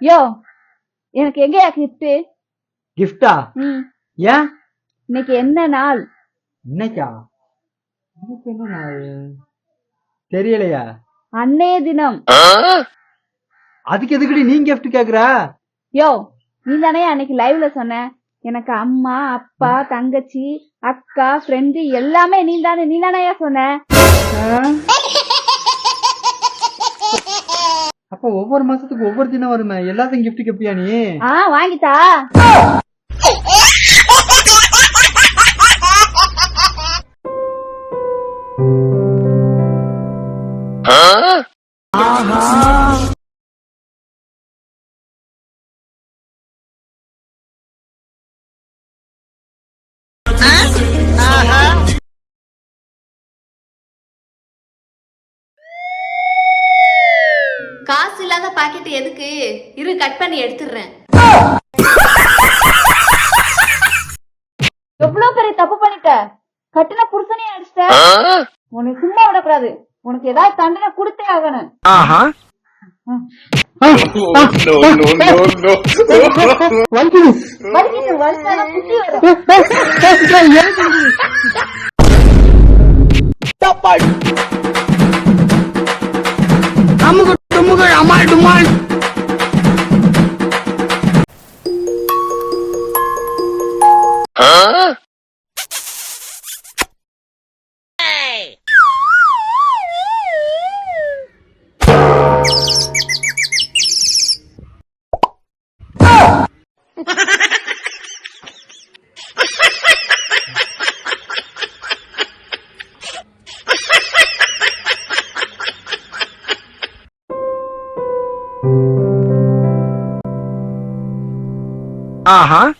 யோ எனக்கு எங்கயா கிஃப்ட் கிஃப்டா ஏன்? இன்னைக்கு என்ன நாள்? இன்னைக்கா? இன்னைக்கு என்ன நாள்? தெரியலையா. அன்னைய தினம். அதுக்கு எதுக்குடி நீ gift கேக்குற? யோ நீ தானே அன்னைக்கு லைவ்ல சொன்ன. எனக்கு அம்மா அப்பா தங்கச்சி அக்கா ஃப்ரெண்டு எல்லாமே நீ தானே நீ தானே சொன்ன. அப்ப ஒவ்வொரு மாசத்துக்கு ஒவ்வொரு தினம் வருமே. எல்லாத்துக்கும் gift கேப்பியா நீ? ஆ வாங்கிட்டா காசு இல்லாத பாக்கெட் எதுக்கு? இரு கட் பண்ணி எடுத்துடுறேன். எவ்வளவு பெரிய தப்பு பண்ணிட்ட? கட்டின புருஷனையும் அடிச்சிட்ட? உனக்கு சும்மா விடக்கூடாது. உனக்கு ஏதாவது தண்டனை கொடுத்தே ஆகணும். வலிக்குது. Ajá.